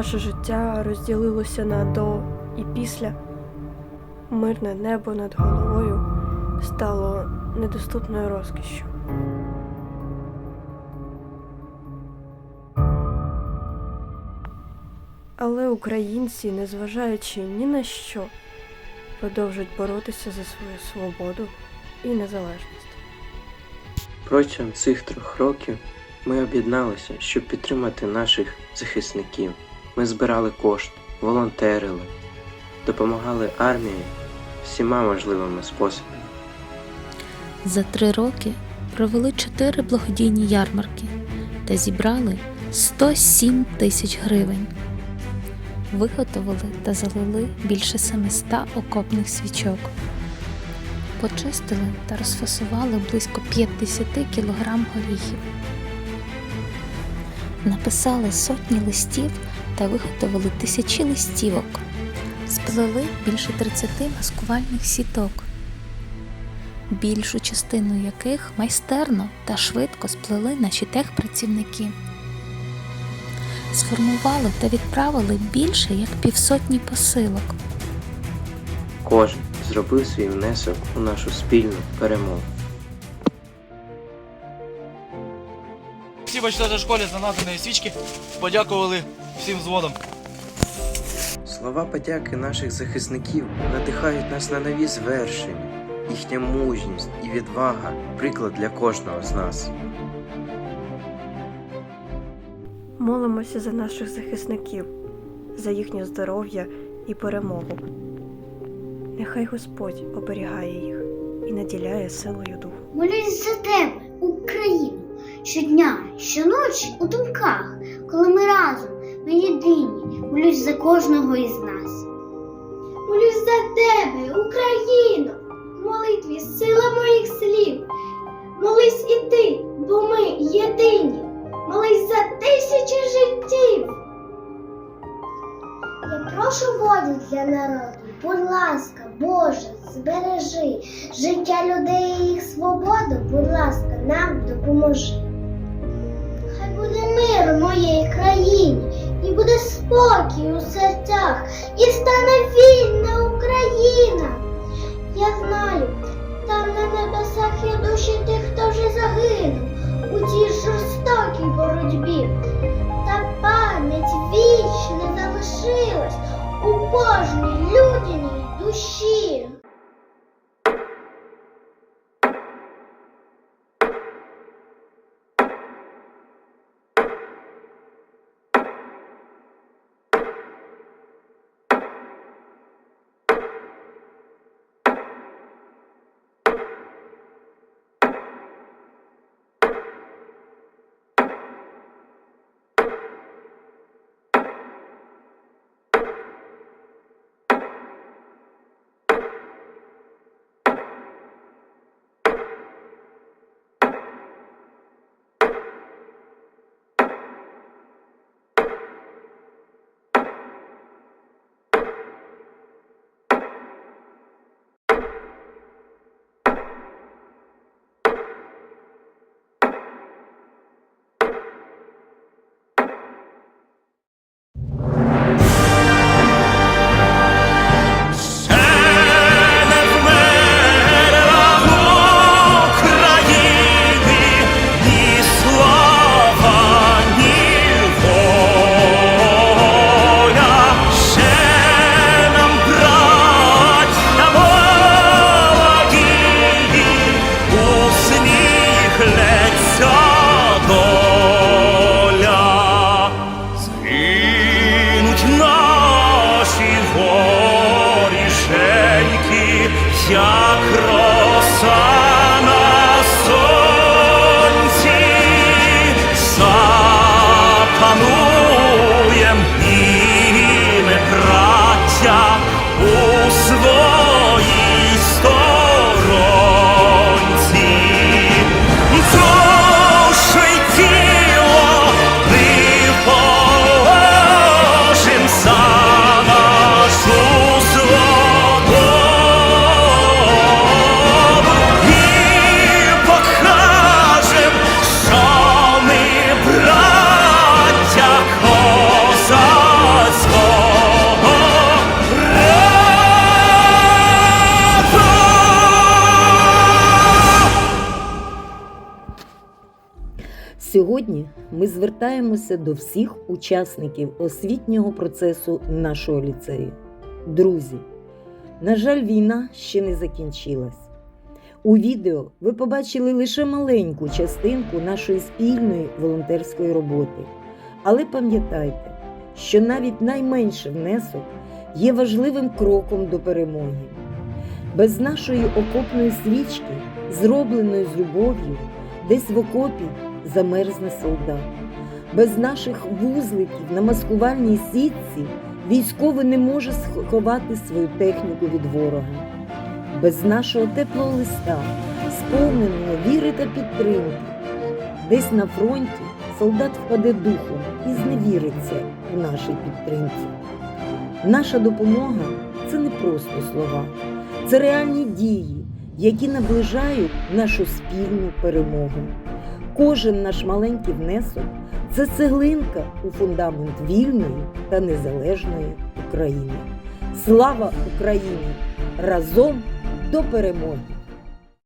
наше життя розділилося на до і після. Мирне небо над головою стало недоступною розкішшю. Але українці, незважаючи ні на що, продовжують боротися за свою свободу і незалежність. Протягом цих трьох років ми об'єдналися, щоб підтримати наших захисників. Ми збирали кошти, волонтерили, допомагали армії всіма можливими способами. За три роки провели чотири благодійні ярмарки та зібрали 107 тисяч гривень. Виготовили та залили більше 700 окопних свічок. Почистили та розфасували близько 50 кілограм горіхів. Написали сотні листів та виготовили тисячі листівок. Сплели більше 30 маскувальних сіток більшу частину яких майстерно та швидко сплели наші техпрацівники. Сформували та відправили більше як півсотні посилок. Кожен зробив свій внесок у нашу спільну перемогу. Всі в 4 школі за надані свічки подякували всім взводам. Слова подяки наших захисників надихають нас на нові звершення. Їхня мужність і відвага приклад для кожного з нас. Молимося за наших захисників, за їхнє здоров'я і перемогу. Нехай Господь оберігає їх і наділяє силою духу. Молюсь за тебе, Україну, щодня, щоночі у думках, коли ми разом, ми єдині, молюсь за кожного із нас. Молюсь за тебе, Україно, в молитві сила моїх слів. Молись і ти, бо ми єдині. Молись за тисячі життів. Я прошу воду для народу, будь ласка, Боже, збережи життя людей і їх свободу, будь ласка, нам допоможи. Хай буде мир у моїй країні, спокій у серцях, і стане вільна Україна. Я знаю, там на небесах є душі тих, хто вже загинув у цій жорстокій боротьбі. Та пам'ять вічна залишилась у кожній людяній душі. William. Сьогодні ми звертаємося до всіх учасників освітнього процесу нашого ліцею. Друзі, на жаль, війна ще не закінчилась. У відео ви побачили лише маленьку частинку нашої спільної волонтерської роботи. Але пам'ятайте, що навіть найменший внесок є важливим кроком до перемоги. Без нашої окопної свічки, зробленої з любов'ю, десь в окопі замерзне солдат. Без наших вузликів на маскувальній сітці військовий не може сховати свою техніку від ворога. Без нашого теплого листа, сповненого віри та підтримки, десь на фронті солдат впаде духом і зневіриться у нашій підтримці. Наша допомога це не просто слова, це реальні дії, які наближають нашу спільну перемогу. Кожен наш маленький внесок це цеглинка у фундамент вільної та незалежної України. Слава Україні! Разом до перемоги!